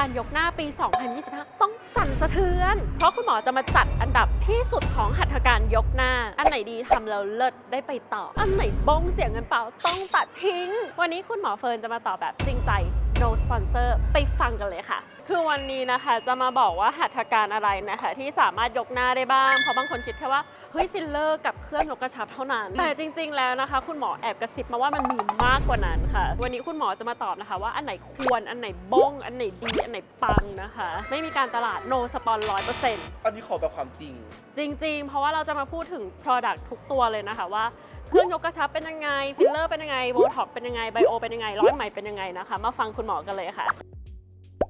การยกหน้าปี 2025 ต้องสั่นสะเทือน เพราะคุณหมอจะมาจัดอันดับที่สุดของหัตถการยกหน้า อันไหนดีทำแล้วเลิศได้ไปต่อ อันไหนบงเสียเงินเปล่าต้องตัดทิ้ง วันนี้คุณหมอเฟิร์นจะมาตอบแบบจริงใจ no sponsor ไปฟังกันเลยค่ะ คือวันนี้นะคะจะมาบอกว่าหัตถการอะไรนะคะ ที่สามารถยกหน้าได้บ้าง เพราะบางคนคิดแค่ว่า เฮ้ยฟิลเลอร์กับเครื่องยกกระชับเท่านั้น แต่จริง ๆ แล้วนะคะ คุณหมอแอบกระซิบมาว่ามันมีมากกว่านั้นค่ะ วันนี้คุณหมอจะมาตอบนะคะ ว่าอันไหนควรอันไหนบ้ง อันไหนดีอันไหนปังนะคะ ไม่มีการตลาด no สปอนร้อยเปอร์เซ็นต์อันนี้ขอแบบความจริง จริง ๆ เพราะว่าเราจะมาพูดถึง Product ทุกตัวเลยนะคะว่า เครื่องยกกระชับเป็นยังไงฟิลเลอร์เป็นยังไงโบท็อกเป็นยังไงไบโอเป็นยังไงร้อยไหมเป็นยังไงนะคะ มาฟังคุณหมอกันเลยค่ะ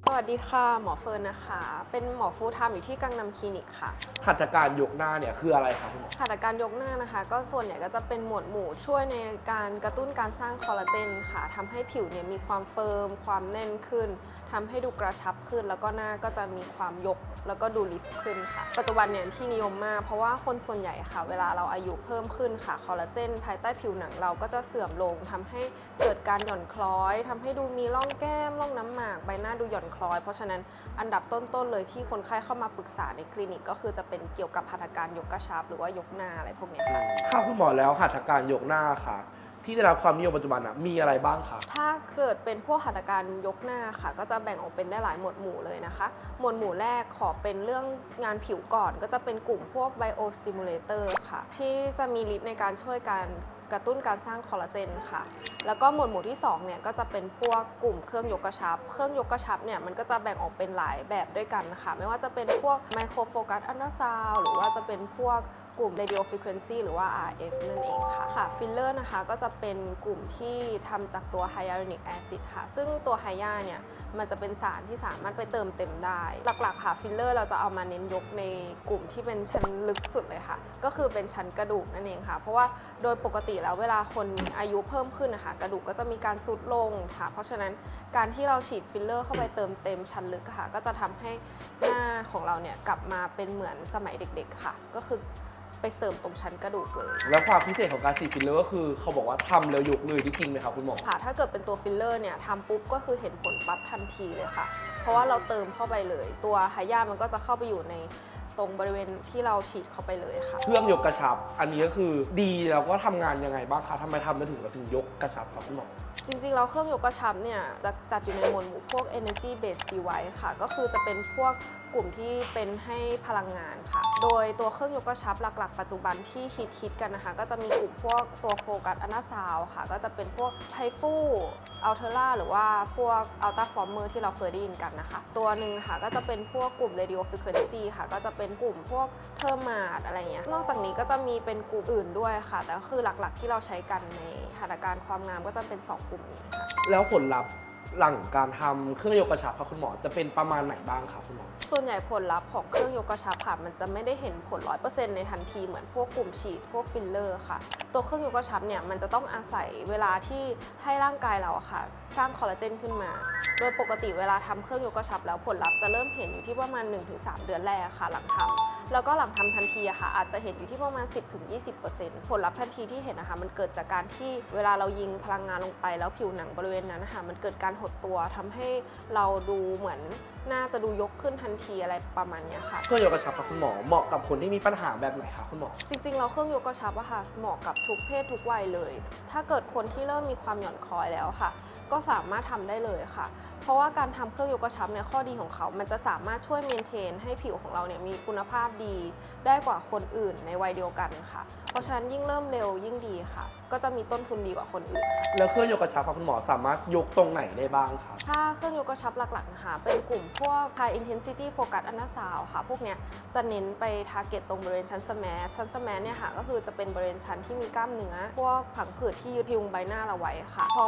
สวัสดีค่ะ หมอเฟิร์นนะคะ เป็นหมอฟูลไทม์อยู่ที่กังนำคลินิกค่ะหัตถการยกหน้าเนี่ยคืออะไรครับคุณหมอหัตถการยกหน้านะคะ ก็ส่วนใหญ่ก็จะเป็นหมวดหมู่ช่วยในการกระตุ้นการสร้างคอลลาเจนค่ะทำให้ผิวเนี่ยมีความเฟิร์ม ความแน่นขึ้นทำให้ดูกระชับขึ้น แล้วก็หน้าก็จะมีความยกแล้วก็ดูลิฟต์ขึ้นค่ะ ปัจจุบันเนี่ยที่นิยมมาก เพราะว่าคนส่วนใหญ่ค่ะ เวลาเราอายุเพิ่มขึ้นค่ะคอลลาเจนภายใต้ผิวหนังเราก็จะเสื่อมลงทำให้เกิดการหย่อนคล้อยทำให้ดูมีร่องแก้มร่องน้ำหมากใบหน้าดูหย่อนคล้อย เพราะฉะนั้นอันดับต้นๆเลยที่คนไข้เข้ามาปรึกษาในคลินิก ก็คือจะเป็นเกี่ยวกับหัตถการยกกระชับหรือว่ายกหน้าอะไรพวกเนี้ยค่ะ ค่ะคุณหมอแล้วหัตถการยกหน้าค่ะ ที่ได้รับความนิยมปัจจุบันอะมีอะไรบ้างคะถ้าเกิดเป็นพวกหัตถการยกหน้าค่ะ ก็จะแบ่งออกเป็นได้หลายหมวดหมู่เลยนะคะ หมวดหมู่แรกขอเป็นเรื่องงานผิวก่อน ก็จะเป็นกลุ่มพวก biostimulator ค่ะ ที่จะมีฤทธิ์ในการช่วยการ กระตุ้นการสร้างคอลลาเจนค่ะ แล้วก็หมวดหมู่ที่2เนี่ยก็จะเป็นพวกกลุ่มเครื่องยกกระชับ เครื่องยกกระชับเนี่ยมันก็จะแบ่งออกเป็นหลายแบบด้วยกันนะคะไม่ว่าจะเป็นพวกไมโครโฟกัสอัลตราซาวหรือว่าจะเป็นพวก กลุ่ม radio frequency หรือว่า RF นั่นเองค่ะค่ะฟิลเลอร์นะคะก็จะเป็นกลุ่มที่ทำจากตัว hyaluronic acid ค่ะ ซึ่งตัวไฮยาเนี่ยมันจะเป็นสารที่สามารถไปเติมเต็มได้ หลักๆค่ะฟิลเลอร์เราจะเอามาเน้นยกในกลุ่มที่เป็นชั้นลึกสุดเลยค่ะ ก็คือเป็นชั้นกระดูกนั่นเองค่ะ เพราะว่าโดยปกติแล้วเวลาคนอายุเพิ่มขึ้นนะคะกระดูกก็จะมีการซุดลงค่ะ เพราะฉะนั้นการที่เราฉีดฟิลเลอร์เข้าไปเติมเต็มชั้นลึกค่ะ ก็จะทำให้หน้าของเราเนี่ยกลับมาเป็นเหมือนสมัยเด็กๆค่ะ ก็คือ ไปเสริมตรงชั้นกระดูกเลย แล้วความพิเศษของการฉีดฟิลเลอร์ก็คือเขาบอกว่าทำแล้วยกเลยที่จริงไหมครับคุณหมอ ค่ะ ถ้าเกิดเป็นตัวฟิลเลอร์เนี่ยทำปุ๊บก็คือเห็นผลปั๊บทันทีเลยค่ะ เพราะว่าเราเติมเข้าไปเลย ตัวไฮยามันก็จะเข้าไปอยู่ในตรงบริเวณที่เราฉีดเข้าไปเลยค่ะ เครื่องยกกระชับ อันนี้ก็คือดีแล้วก็ทำงานยังไงบ้างคะทำไมทำมาถึงเราถึงยกกระชับครับคุณหมอ จริงๆ แล้วเครื่องยกกระชับเนี่ยจะจัดอยู่ในหมวดหมู่พวก energy based device ค่ะ ก็คือจะเป็นพวกกลุ่มที่เป็นให้พลังงานค่ะ โดยตัวเครื่องยกกระชับหลัก ๆ ปัจจุบันที่ฮิตๆกันนะคะ ก็จะมีกลุ่มพวกตัวโฟกัสอนาซาวค่ะ ก็จะเป็นพวกไทฟูอัลเทอร่าหรือว่าพวกอัลต a าฟอร์มเมอร์ที่เราเคยได้ยินกันนะคะ ตัวหนึ่งค่ะก็จะเป็นพวกกลุ่ม radio frequency ค่ะ ก็จะเป็นกลุ่มพวกเทอร์มาดอะไรเงี้ยนอกจากนี้ก็จะมีเป็นกลุ่มอื่นด้วยค่ะ แต่ก็คือหลักๆที่เราใช้กันในหัตถการณ์ความงามก็จะเป็นสองกลุ่มนี้ค่ะแล้วผลลัพธ์ หลังการทำเครื่องยกกระชับครับคุณหมอจะเป็นประมาณไหนบ้างครับคุณหมอ ส่วนใหญ่ผลลัพธ์ของเครื่องยกกระชับค่ะ มันจะไม่ได้เห็นผล 100%ในทันทีเหมือนพวกกลุ่มฉีดพวกฟิลเลอร์ค่ะ ตัวเครื่องยกกระชับเนี่ยมันจะต้องอาศัยเวลาที่ให้ร่างกายเราอะค่ะ สร้างคอลลาเจนขึ้นมา โดยปกติเวลาทำเครื่องยกกระชับแล้วผลลัพธ์จะเริ่มเห็นอยู่ที่ประมาณ 1-3 เดือนแรกค่ะ หลังทำ แล้วก็หลังทำทันทีอะค่ะอาจจะเห็นอยู่ที่ประมาณ 10-20%ผลลัพธ์ทันทีที่เห็นนะคะมันเกิดจากการที่เวลาเรายิงพลังงานลงไป แล้วผิวหนังบริเวณนั้นนะคะมันเกิดการหดตัวทำให้เราดูเหมือนหน่าจะดูยกขึ้นทันทีอะไรประมาณเนี้ยค่ะเครื่องยกกระชับครับคุณหมอเหมาะกับคนที่มีปัญหาแบบไหนครับคุณหมอ จริงๆเราเครื่องยกกระชับอะค่ะเหมาะกับทุกเพศทุกวัยเลย ถ้าเกิดคนที่เริ่มมีความหย่อนคล้อยแล้วค่ะ ก็สามารถทำได้เลยค่ะ เพราะว่าการทำเครื่องยกกระชับเนี่ยข้อดีของเขา มันจะสามารถช่วยเมนเทนให้ผิวของเราเนี่ยมีคุณภาพดีได้กว่าคนอื่นในวัยเดียวกันค่ะ เพราะฉะนั้นยิ่งเริ่มเร็วยิ่งดีค่ะ ก็จะมีต้นทุนดีกว่าคนอื่น แล้วเครื่องยกกระชับครับคุณหมอสามารถยกตรงไหนได้บ้างครับถ้าเครื่องยกกระชับหลักๆนะคะเป็นกลุ่มพวก high intensity focus ultrasound ค่ะ พวกเนี้ยจะเน้นไป target ตรงบริเวณชั้นสแมสชั้นสแมสเนี่ยค่ะก็คือจะเป็นบริเวณชั้นที่มีกล้ามเนื้อพวกผังผืดที่ยึดพยุงใบหน้าเราไว้ค่ะ พอ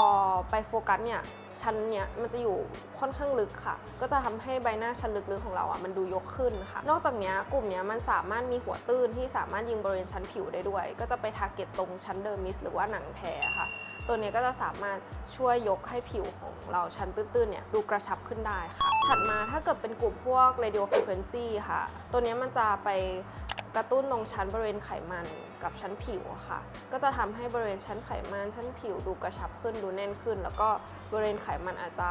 ไปโฟกัสเนี่ยชั้นเนี้ยมันจะอยู่ค่อนข้างลึกค่ะ ก็จะทำให้ใบหน้าชั้นลึกๆของเราอะมันดูยกขึ้นค่ะ นอกจากนี้กลุ่มนี้มันสามารถมีหัวตื้นที่สามารถยิงบริเวณชั้นผิวได้ด้วย ก็จะไปทาร์เก็ตตรงชั้นเดอร์มิสหรือว่าหนังแท้ค่ะ ตัวนี้ก็จะสามารถช่วยยกให้ผิวของเราชั้นตื้นๆเนี่ยดูกระชับขึ้นได้ค่ะ ถัดมาถ้าเกิดเป็นกลุ่มพวก radio frequency ค่ะ ตัวนี้มันจะไป กระตุ้นตรงชั้นบริเวณไขมันกับชั้นผิวอะค่ะ ก็จะทำให้บริเวณชั้นไขมันชั้นผิวดูกระชับขึ้นดูแน่นขึ้น แล้วก็บริเวณไขมันอาจจะ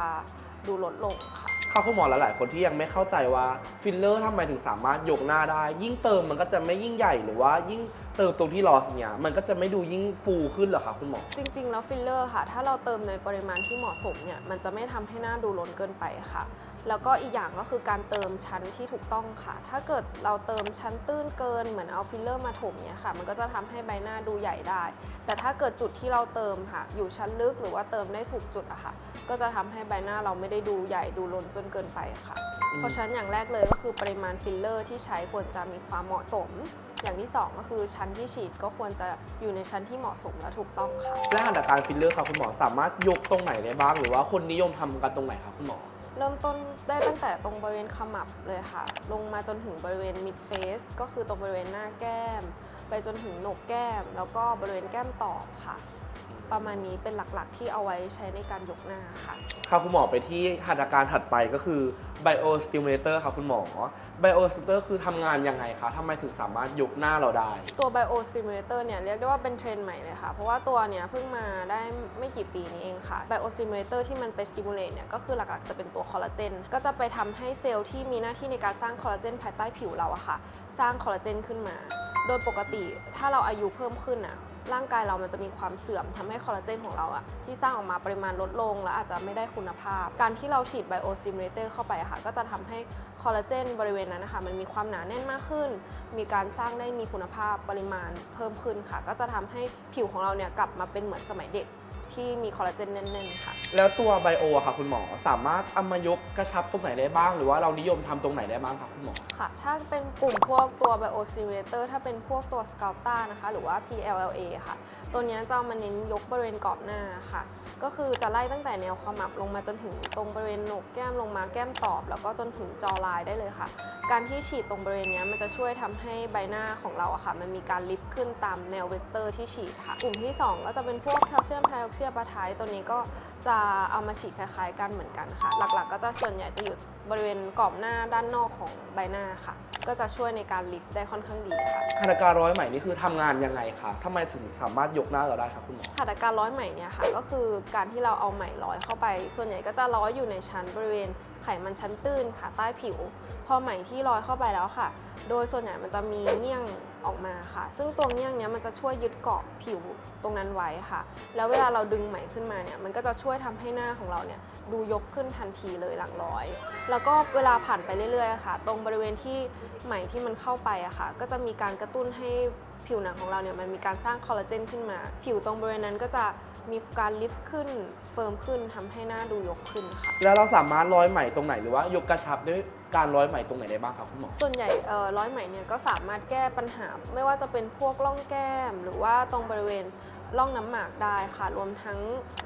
ดูลดลงค่ะค่ะคุณหมอหลาย ๆ คนที่ยังไม่เข้าใจว่าฟิลเลอร์ทำไมถึงสามารถยกหน้าได้ ยิ่งเติมมันก็จะไม่ยิ่งใหญ่หรือว่ายิ่งเติมตรงที่ลอสเนี่ยมันก็จะไม่ดูยิ่งฟูขึ้นเหรอคะคุณหมอ จริง ๆ แล้วฟิลเลอร์ค่ะ ถ้าเราเติมในปริมาณที่เหมาะสมเนี่ยมันจะไม่ทำให้หน้าดูล้นเกินไปค่ะ แล้วก็อีกอย่างก็คือการเติมชั้นที่ถูกต้องค่ะ ถ้าเกิดเราเติมชั้นตื้นเกินเหมือนเอาฟิลเลอร์มาถมเนี่ยค่ะ มันก็จะทำให้ใบหน้าดูใหญ่ได้ แต่ถ้าเกิดจุดที่เราเติมค่ะ อยู่ชั้นลึกหรือว่าเติมได้ถูกจุดอะค่ะ ก็จะทำให้ใบหน้าเราไม่ได้ดูใหญ่ดูล้นจนเกินไปค่ะอืมเพราะฉะนั้นอย่างแรกเลยก็คือปริมาณฟิลเลอร์ที่ใช้ควรจะมีความเหมาะสม อย่างที่สองก็คือชั้นที่ฉีดก็ควรจะอยู่ในชั้นที่เหมาะสมและถูกต้องค่ะและหัตถการฟิลเลอร์ค่ะคุณหมอสามารถยกตรงไหนได้บ้าง หรือว่าคนนิยมทำกันตรงไหนครับคุณหมอ เริ่มต้นได้ตั้งแต่ตรงบริเวณขมับเลยค่ะ ลงมาจนถึงบริเวณ mid face ก็คือตรงบริเวณหน้าแก้ม ไปจนถึงโหนกแก้ม แล้วก็บริเวณแก้มตอบค่ะ ประมาณนี้เป็นหลักๆ ที่เอาไว้ใช้ในการยกหน้าค่ะ ค่ะคุณหมอไปที่หัตถการถัดไปก็คือ biostimulator ค่ะคุณหมอ biostimulator คือทำงานยังไงคะทำไมถึงสามารถยกหน้าเราได้ ตัว Bio Stimulator เนี่ยเรียกได้ว่าเป็นเทรนด์ใหม่เลยค่ะ เพราะว่าตัวเนี้ยเพิ่งมาได้ไม่กี่ปีนี้เองค่ะ Bio Stimulator ที่มันไป stimulate เนี่ยก็คือหลักๆ จะเป็นตัวคอลลาเจนก็จะไปทำให้เซลล์ที่มีหน้าที่ในการสร้างคอลลาเจนภายใต้ผิวเราอะค่ะ สร้างคอลลาเจนขึ้นมา โดยปกติถ้าเราอายุเพิ่มขึ้นอะ ร่างกายเรามันจะมีความเสื่อมทำให้คอลลาเจนของเราอะที่สร้างออกมาปริมาณลดลง และอาจจะไม่ได้คุณภาพ การที่เราฉีดไบโอสติมูเลเตอร์เข้าไปอะค่ะก็จะทำให้คอลลาเจนบริเวณนั้นนะคะมันมีความหนาแน่นมากขึ้น มีการสร้างได้มีคุณภาพปริมาณเพิ่มขึ้นค่ะ ก็จะทำให้ผิวของเราเนี่ยกลับมาเป็นเหมือนสมัยเด็กที่มีคอลลาเจนแน่นๆค่ะ แล้วตัวไบโออะค่ะคุณหมอสามารถเอามายกกระชับตรงไหนได้บ้าง หรือว่าเรานิยมทำตรงไหนได้บ้างครับคุณหมอ ค่ะ ถ้าเป็นกลุ่มพวกตัว Bio Stimulator ถ้าเป็นพวกตัว Sculpta นะคะ หรือว่า PLLA ค่ะ ตัวเนี้ยจะเอามาเน้นยกบริเวณกรอบหน้าค่ะ ก็คือจะไล่ตั้งแต่แนวขมับลงมาจนถึงตรงบริเวณโหนกแก้มลงมาแก้มตอบ แล้วก็จนถึงจอลายได้เลยค่ะ การที่ฉีดตรงบริเวณนี้มันจะช่วยทำให้ใบหน้าของเราอะค่ะ มันมีการลิฟต์ขึ้นตามแนวเวกเตอร์ที่ฉีดค่ะ กลุ่มที่ 2 ก็จะเป็นพวกแคลเซียมไฮดรอกซีปะทายตัวนี้ก็จะเอามาฉีดคล้ายๆ กันเหมือนกันค่ะ หลักๆ ก็จะส่วนใหญ่จะอยู่ บริเวณกรอบหน้าด้านนอกของใบหน้าค่ะ ก็จะช่วยในการลิฟต์ได้ค่อนข้างดีค่ะ หัตถการร้อยใหม่นี่คือทำงานยังไงคะทำไมถึงสามารถยกหน้าเราได้ครับคุณหมอ หัตถการร้อยไหมเนี่ยค่ะ ก็คือการที่เราเอาไหมร้อยเข้าไป ส่วนใหญ่ก็จะร้อยอยู่ในชั้นบริเวณไขมันชั้นตื้นค่ะใต้ผิว พอไหมที่ร้อยเข้าไปแล้วค่ะ โดยส่วนใหญ่มันจะมีเงี้ยง ออกมาค่ะ ซึ่งตัวเงี้ยงเนี้ยมันจะช่วยยึดเกาะผิวตรงนั้นไว้ค่ะ แล้วเวลาเราดึงไหมขึ้นมาเนี่ยมันก็จะช่วยทำให้หน้าของเราเนี่ยดูยกขึ้นทันทีเลยหลังร้อย แล้วก็เวลาผ่านไปเรื่อยๆค่ะ ตรงบริเวณที่ไหมที่มันเข้าไปอะค่ะ ก็จะมีการกระตุ้นให้ผิวหนังของเราเนี่ยมันมีการสร้างคอลลาเจนขึ้นมา ผิวตรงบริเวณนั้นก็จะมีการลิฟต์ขึ้นเฟิร์มขึ้นทำให้หน้าดูยกขึ้นค่ะ แล้วเราสามารถร้อยไหมตรงไหนหรือว่ายกกระชับด้วย การร้อยไหมตรงไหนได้บ้างครับคุณหมอ ส่วนใหญ่เอ่อร้อยไหมเนี่ยก็สามารถแก้ปัญหา ไม่ว่าจะเป็นพวกร่องแก้ม หรือว่าตรงบริเวณร่องน้ำหมากได้ค่ะ รวมทั้ง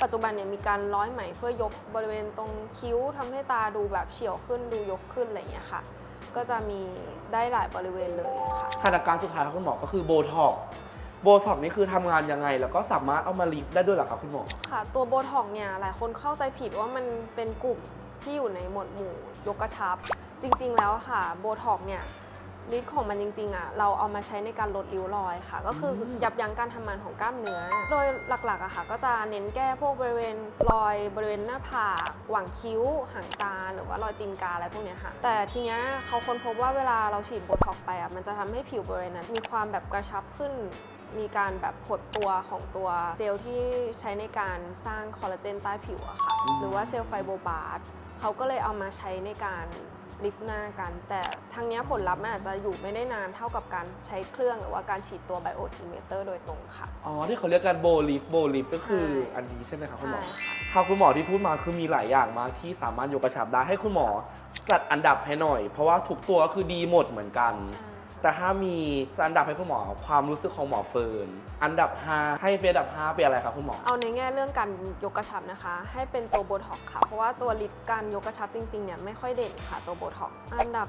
ปัจจุบันเนี่ยมีการร้อยไหมเพื่อยกบริเวณตรงคิ้วทำให้ตาดูแบบเฉียวขึ้นดูยกขึ้นอะไรอย่างเงี้ยค่ะ ก็จะมีได้หลายบริเวณเลยค่ะ หัตถการสุดท้ายครับคุณหมอก็คือโบท็อกซ์โบท็อกซ์นี่คือทำงานยังไง แล้วก็สามารถเอามาลิฟต์ได้ด้วยเหรอครับคุณหมอ ค่ะ ตัวโบท็อกเนี่ยหลายคนเข้าใจผิดว่ามันเป็นกลุ่มที่อยู่ในหมวดหมู่ยกกระชับ จริงๆแล้วค่ะโบท็อกเนี่ยฤทธิ์ของมันจริงๆอะเราเอามาใช้ในการลดริ้วรอยค่ะ ก็คืออมยับยั้งการทำงานของกล้ามเนื้อ โดยหลักๆอะค่ะ ก็จะเน้นแก้พวกบริเวณรอยบริเวณหน้าผากหว่างคิ้ว หางตาหรือว่ารอยตีนกาอะไรพวกเนี้ยค่ะ แต่ทีเนี้ยเขาค้นพบว่าเวลาเราฉีดโบท็อกไปอะมันจะทำให้ผิวบริเวณนั้นมีความแบบกระชับขึ้นมีการแบบหดตัวของตัวเซลล์ที่ใช้ในการสร้างคอลลาเจนใต้ผิวอะค่ะอืมหรือว่าเซลล์ไฟโบบาสเขาก็เลยเอามาใช้ในการ ลิฟต์หน้ากัน แต่ทางเนี้ยผลลัพธ์มันอาจจะอยู่ไม่ได้นานเท่ากับการใช้เครื่องหรือว่าการฉีดตัวไบโอซิเมเตอร์โดยตรงค่ะ อ๋อ ที่เขาเรียกกันโบลิฟโบลิฟก็คือใช่อันนี้ใช่ไหมครับคุณใช่หมอค่ะครับคุณหมอที่พูดมาคือมีหลายอย่างมากที่สามารถยกกระชับได้ให้คุณหมอจัดอันดับให้หน่อย เพราะว่าทุกตัวก็คือดีหมดเหมือนกันใช่ แต่ถ้ามีจะอันดับให้คุณหมอความรู้สึกของหมอเฟิร์นอันดับ 5 ให้เป็นอันดับ 5 เป็นอะไรครับคุณหมอ เอาในแง่เรื่องการยกกระชับนะคะ ให้เป็นตัวโบท็อกค่ะ เพราะว่าตัวลิดการยกกระชับจริงๆเนี่ยไม่ค่อยเด่นค่ะตัวโบท็อกอันดับ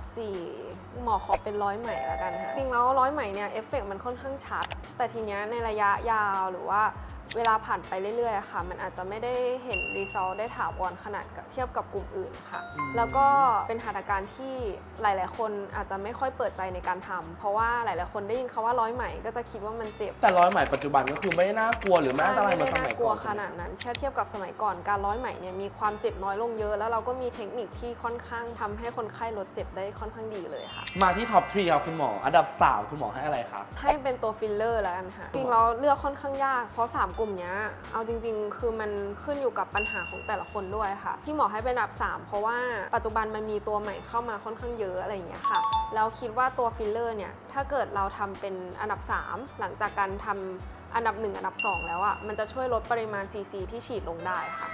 4 หมอขอเป็นร้อยใหมแล้วกันค่ะจริงแล้วร้อยใหม่เนี่ยเอฟเฟกต์มันค่อนข้างชัด แต่ทีเนี้ยในระยะยาวหรือว่า เวลาผ่านไปเรื่อยๆอะค่ะ มันอาจจะไม่ได้เห็นรีซอลได้ถาวรขนาดกับเทียบกับกลุ่มอื่นค่ะอืมแล้วก็เป็นหัตถการที่หลาย ๆ คนอาจจะไม่ค่อยเปิดใจในการทำเพราะว่าหลายๆ คนได้ยินคาว่าร้อยไหมก็จะคิดว่ามันเจ็บ แต่ร้อยไหมปัจจุบันก็คือไม่ได้น่ากลัวหรือไม่อันตรายเหมือนสไม่มัได้ยกลัก่วอนขนาดนั้นแค่เทียบกับสมัยก่อนการร้อยไหมเนี่ยมีความเจ็บน้อยลงเยอะ แล้วเราก็มีเทคนิคที่ค่อนข้างทำให้คนไข้ลดเจ็บได้ค่อนข้างดีเลยค่ะ มาที่ท็อปทรีครับคุณหมอ อันดับ3คุณหมอให้อะไรคะให้เป็นตัวฟิลเลอร์แล้วกันค่ะจริงๆเราเลือกค่อนข้างยากเพราะ3กลุ่มเนี้เอาจริง ๆ คือมันขึ้นอยู่กับปัญหาของแต่ละคนด้วยค่ะ ที่หมอให้เป็นอันดับ 3 เพราะว่าปัจจุบันมันมีตัวใหม่เข้ามาค่อนข้างเยอะอะไรอย่างเงี้ยค่ะแล้วคิดว่าตัวฟิลเลอร์เนี่ยถ้าเกิดเราทำเป็นอันดับ 3 หลังจากการทำ อันดับ 1 อันดับ 2 แล้วอะ่ะมันจะช่วยลดปริมาณ CC ที่ฉีดลงได้ค่ะ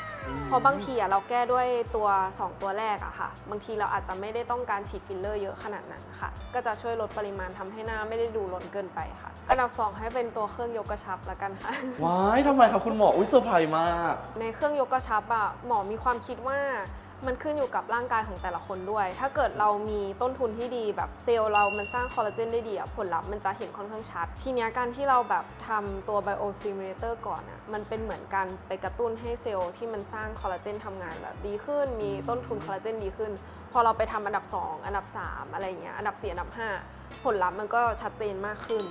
เพราะบางทีอะเราแก้ด้วยตัว 2 ตัวแรกอะค่ะ บางทีเราอาจจะไม่ได้ต้องการฉีดฟิลเลอร์เยอะขนาดนั้นค่ะ ก็จะช่วยลดปริมาณทำให้หน้าไม่ได้ดูล้นเกินไปค่ะ อันดับ 2 ให้เป็นตัวเครื่องยกกระชับละกันค่ะ ว้ายทำไมครับคุณหมอ อุ้ยเซอร์ไพรส์มาก ในเครื่องยกกระชับอะหมอมีความคิดว่า มันขึ้นอยู่กับร่างกายของแต่ละคนด้วย ถ้าเกิดเรามีต้นทุนที่ดีแบบเซลล์เรามันสร้างคอลลาเจนได้ดีอะผลลัพธ์มันจะเห็นค่อนข้างชัด ทีเนี้ยการที่เราแบบทำตัว biostimulator ก่อนอะมันเป็นเหมือนการไปกระตุ้นให้เซลล์ที่มันสร้างคอลลาเจนทำงานแบบดีขึ้น มีต้นทุนคอลลาเจนดีขึ้น พอเราไปทำอันดับ 2 อันดับ 3 อะไรอย่างเงี้ย อันดับ 4 อันดับ 5 ผลลัพธ์มันก็ชัดเจนมากขึ้น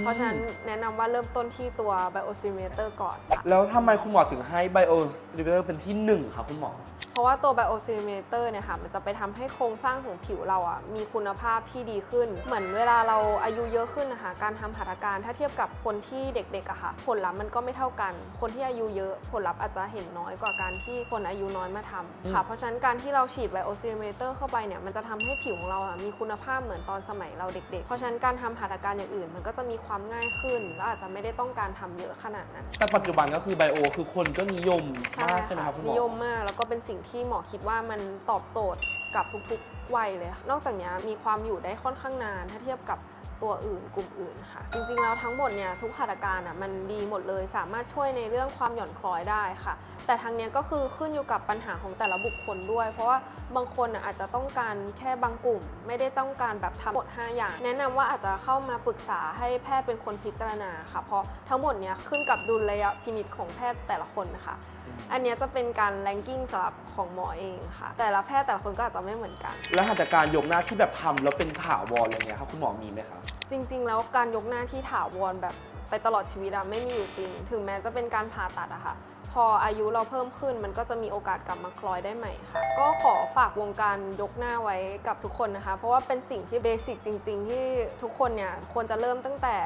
เพราะฉะนั้นแนะนำว่าเริ่มต้นที่ตัว biostimulator ก่อนค่ะแล้วทำไมคุณหมอถึงให้ Bio l i v e r เป็นที่1ครับคุณหมอเพ ราะว่าตัว biostimulator เนี่ยค่ะมันจะไปทำให้โครงสร้างของผิวเราอะมีคุณภาพที่ดีขึ้น เหมือนเวลาเราอายุเยอะขึ้นนะคะการทำหัตถการถ้าเทียบกับคนที่เด็กๆอะค่ะ ผลลัพธ์มันก็ไม่เท่ากัน คนที่อายุเยอะผลลัพธ์อาจจะเห็นน้อยกว่าการที่คนอายุน้อยมาทำค่ะเพราะฉะนั้นการที่เราฉีด biostimulator เข้าไปเนี่ยมันจะทำให้ผิวของเราอะมีคุณภาพเหมือนตอนสมัยเราเด็ก ๆ เพราะฉะนั้นการทำหัตถการอย่างอื่น มันก็จะมีความง่ายขึ้น และอาจจะไม่ได้ต้องการทำเยอะขนาดนั้นแต่ปัจจุบันก็คือ Bio คือคนก็นิยมมากใช่ไหมครับคุณหมอนิยมมากแล้วก็เป็นสิ่งที่ที่หมอคิดว่ามันตอบโจทย์กับทุกๆวัยเลยค่ะนอกจากนี้มีความอยู่ได้ค่อนข้างนานถ้าเทียบกับ ตัวอื่นกลุ่มอื่นค่ะ จริงๆแล้วทั้งหมดเนี่ยทุกหัตถการอะมันดีหมดเลย สามารถช่วยในเรื่องความหย่อนคล้อยได้ค่ะ แต่ทางเนี้ยก็คือขึ้นอยู่กับปัญหาของแต่ละบุคคลด้วย เพราะว่าบางคนอะอาจจะต้องการแค่บางกลุ่ม ไม่ได้ต้องการแบบทั้งหมด 5 อย่าง แนะนำว่าอาจจะเข้ามาปรึกษาให้แพทย์เป็นคนพิจารณาค่ะเพราะทั้งหมดเนี้ยขึ้นกับดุลยพินิจของแพทย์แต่ละคนนะคะอันเนี้ยจะเป็นการแรงกิ้งสำหรับของหมอเองค่ะ แต่ละแพทย์แต่ละคนก็อาจจะไม่เหมือนกัน แล้วหัตถการยกหน้าที่แบบทำแล้วเป็นถาวรอะไรเงี้ยครับคุณหมอมีไหมครับจริง ๆ แล้วการยกหน้าที่ถาวรแบบไปตลอดชีวิตอะไม่มีอยู่จริง ถึงแม้จะเป็นการผ่าตัดอะค่ะ พออายุเราเพิ่มขึ้นมันก็จะมีโอกาสกลับมาคล้อยได้ใหม่ค่ะ ก็ขอฝากวงการยกหน้าไว้กับทุกคนนะคะ เพราะว่าเป็นสิ่งที่เบสิกจริง ๆ ที่ทุกคนเนี่ยควรจะเริ่มตั้งแต่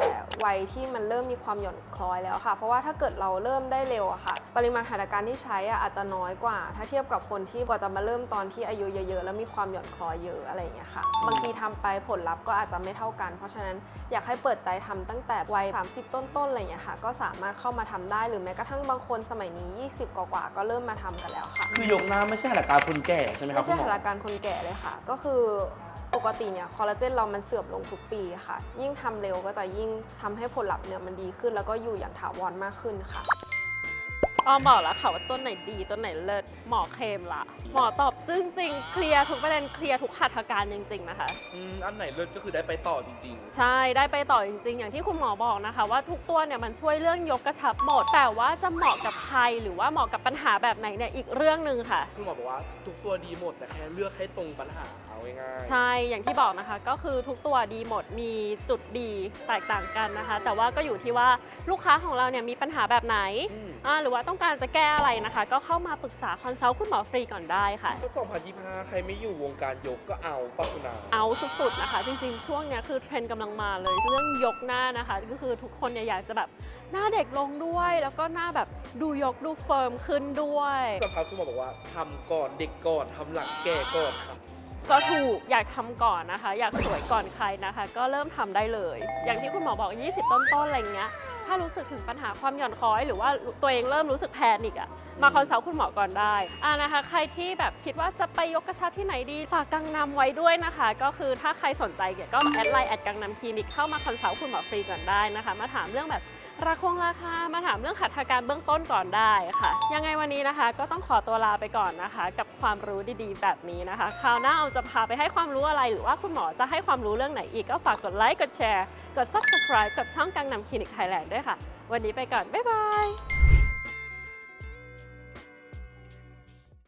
วัยที่มันเริ่มมีความหย่อนคล้อยแล้วค่ะ เพราะว่าถ้าเกิดเราเริ่มได้เร็วอะค่ะ ปริมาณหัตถการที่ใช้อะอาจจะน้อยกว่า ถ้าเทียบกับคนที่กว่าจะมาเริ่มตอนที่อายุเยอะๆ แล้วมีความหย่อนคล้อยเยอะอะไรอย่างเงี้ยค่ะ บางทีทำไปผลลัพธ์ก็อาจจะไม่เท่ากัน เพราะฉะนั้นอยากให้เปิดใจทำตั้งแต่วัย 30 ต้นๆอะไรอย่างเงี้ยค่ะ ก็สามารถเข้ามาทำได้หรือแม้กระทั่งบางคนสมัยนี้ 20 กว่าๆก็เริ่มมาทำกันแล้วค่ะ คือยกหน้าไม่ใช่หัตถการคนแก่ใช่ไหมครับไม่ใช่คุณหมหัอตถการคนแก่เลยค่ะ ก็คือปกติเนี่ยคอลลาเจนเรามันเสื่อมลงทุกปีค่ะ ยิ่งทำเร็วก็จะยิ่งทำให้ผลลัพธ์เนี่ยมันดีขึ้น แล้วก็อยู่อย่างถาวรมากขึ้นค่ะ ออมบอกแล้วค่ะว่าต้นไหนดีต้นไหนเลิศหมอเคลมละหมอตอบจึ้งจริงเคลียร์ทุกประเด็นเคลียร์ทุกหัตถการจริง ๆ นะคะ อืมอันไหนเลิศก็คือได้ไปต่อจริง ใช่ได้ไปต่อจริง ๆ อย่างที่คุณหมอบอกนะคะ ว่าทุกตัวเนี่ยมันช่วยเรื่องยกกระชับหมดแต่ว่าจะเหมาะกับใครหรือว่าเหมาะกับปัญหาแบบไหนเนี่ยอีกเรื่องหนึ่งค่ะ ๆ คุณหมอบอกว่าทุกตัวดีหมดแต่แค่เลือกให้ตรงปัญหาเอาง่ายๆ ใช่อย่างที่บอกนะคะก็คือทุกตัวดีหมดมีจุดดีแตกต่างกันนะคะ แต่ว่าก็อยู่ที่ว่าลูกค้าของเราเนี่ยมีปัญหาแบบไหนอืม อ่าหรือว่าต้องการจะแก้อะไรนะคะ ก็เข้ามาปรึกษาคอนซัลท์คุณหมอฟรีก่อนได้ค่ะ ก็2025 ใครไม่อยู่วงการยกก็เอาปักุนาเอาสุดๆนะคะ จริงๆ ช่วงเนี้ยคือเทรนด์กำลังมาเลยเรื่องยกหน้านะคะ ก็คือทุกคนเนี่ยอยากจะแบบหน้าเด็กลงด้วย แล้วก็หน้าแบบดูยกดูเฟิร์มขึ้นด้วยสักพักคุณหมอบอกว่าทำก่อนเด็กก่อนทำหลังแก่ก่อนครับก็ถูกอยากทำก่อนนะคะ อยากสวยก่อนใครนะคะ ก็เริ่มทำได้เลย อย่างที่คุณหมอบอก 20 ต้นๆอะไรเงี้ย ถ้ารู้สึกถึงปัญหาความหย่อนคล้อย หรือว่าตัวเองเริ่มรู้สึกแพนิกอะมาคอนซัลท์คุณหมอก่อนได้อ่านะคะ ใครที่แบบคิดว่าจะไปยกกระชับที่ไหนดีฝากกังนำไว้ด้วยนะคะ ก็คือถ้าใครสนใจเนี่ยก็แอดไลน์แอดกังนำคลินิกเข้ามาคอนซัลท์คุณหมอฟรีก่อนได้นะคะ มาถามเรื่องแบบ ราคงราคามาถามเรื่องหัตถการเบื้องต้นก่อนได้ค่ะ ยังไงวันนี้นะคะ ก็ต้องขอตัวลาไปก่อนนะคะ กับความรู้ดีๆ แบบนี้นะคะ คราวหน้าเอาจะพาไปให้ความรู้อะไร หรือว่าคุณหมอจะให้ความรู้เรื่องไหนอีกก็ฝากกดไลค์กดแชร์ กด subscribe กับช่องกังนำคลินิกไทยแลนด์ด้วยค่ะ วันนี้ไปก่อน บ๊ายบาย